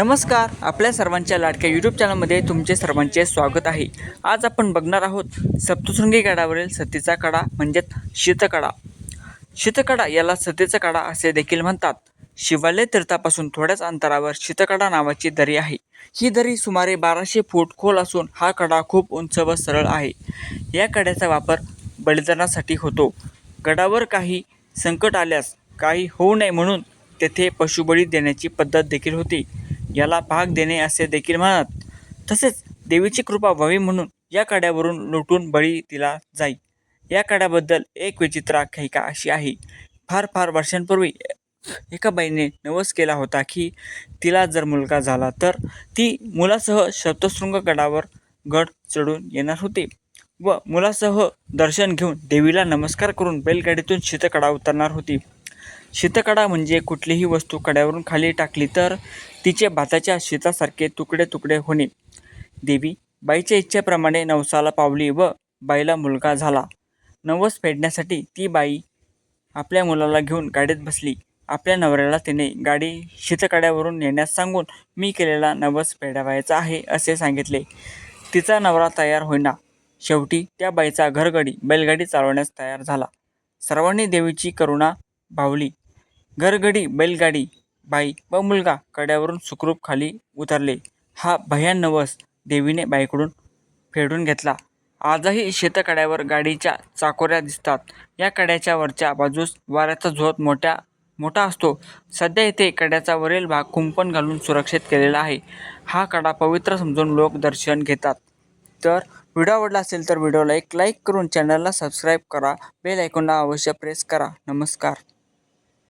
नमस्कार आपल्या सर्वांच्या लाडक्या यूट्यूब चॅनलमध्ये तुमचे सर्वांचे स्वागत आहे. आज आपण बघणार आहोत सप्तशृंगी गडावरील सतीचा कडा म्हणजेच शीतकडा. शीतकडा याला सतीचा कडा असे देखील म्हणतात. शिवालय तीर्थापासून थोड्याच अंतरावर शीतकडा नावाची दरी आहे. ही दरी सुमारे बाराशे फूट खोल असून हा कडा खूप उंच व सरळ आहे. या कड्याचा वापर बलिदानासाठी होतो. गडावर काही संकट आल्यास काही होऊ नये म्हणून तेथे पशुबळी देण्याची पद्धत देखील होती. याला भाग देणे असे देखील म्हणत. तसेच देवीची कृपा व्हावी म्हणून या कड्यावरून लुटून बळी दिला जाई. या कड्याबद्दल एक विचित्र आख्यायिका अशी आहे. फार फार वर्षांपूर्वी एका बाईने नवस केला होता की तिला जर मुलगा झाला तर ती मुलासह शब्दशृंग गडावर गड चढून येणार होते व मुलासह दर्शन घेऊन देवीला नमस्कार करून बैलगाडीतून शीतकडा उतरणार होती. शीतकडा म्हणजे कुठलीही वस्तू कड्यावरून खाली टाकली तर तिचे भाताच्या शीतासारखे तुकडे तुकडे होणे. देवी बाईच्या इच्छेप्रमाणे नवसाला पावली व बाईला मुलगा झाला. नवस फेडण्यासाठी ती बाई आपल्या मुलाला घेऊन गाडीत बसली. आपल्या नवऱ्याला तिने गाडी शीतकड्यावरून नेण्यास सांगून मी केलेला नवस फेडावायचा आहे असे सांगितले. तिचा नवरा तयार होईना. शेवटी त्या बाईचा घरगडी बैलगाडी चालवण्यास तयार झाला. सर्वांनी देवीची करुणा भावली घरगडी बैलगाडी बाई व मुलगा कड्यावरून सुखरूप खाली उतरले. हा भयानवस देवीने बाईकडून फेडून घेतला. आजही शेतकड्यावर गाडीच्या चाकोऱ्या दिसतात. या कड्याच्या वरच्या बाजूस वाऱ्याचा झोत मोठ्या मोठा असतो. सध्या इथे कड्याचा वरील भाग कुंपण घालून सुरक्षित केलेला आहे. हा कडा पवित्र समजून लोक दर्शन घेतात. तर व्हिडिओ आवडला असेल तर व्हिडिओला एक लाईक करून चॅनलला सबस्क्राईब करा. बेल आयकॉनला अवश्य प्रेस करा. नमस्कार.